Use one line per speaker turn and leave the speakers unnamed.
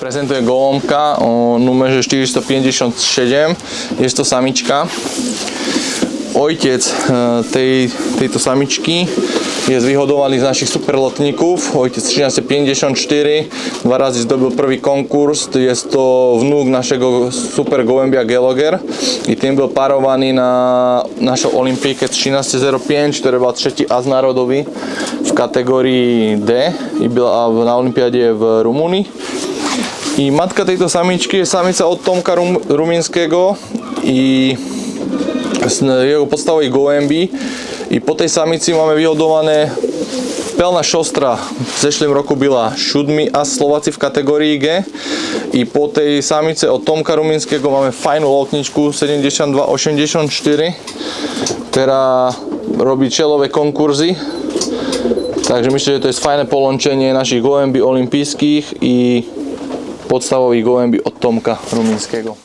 Prezentuje gołąbka o numerze 457. Jest to samička. Ojciec e, tej, tejto samičky je vyhodovaný z našich superlotníkov. Ojciec 1354, dva razy zdobil prvý konkurs. Je to vnúk našeho super gołębia Geloger. I ten byl parovaný na našou olympijke 1305, ktorý bol tretí as národový v kategórii D. I byla na olympiáde v Rumunii. I matka tejto samičky je samica od Tomka Rum, Rumínského i s jeho podstavou je gołębi. I po tej samici máme vyhodované Pelna šostra v zešlém roku byla šudmi a Slováci v kategórii G. I po tej samice od Tomka Rumínského máme fajnú lotničku 7284, ktorá robí čelové konkurzy. Takže myslím, že to je fajné polončenie našich gołębi olympijských i podstavových gołębi od Tomka Rumínského.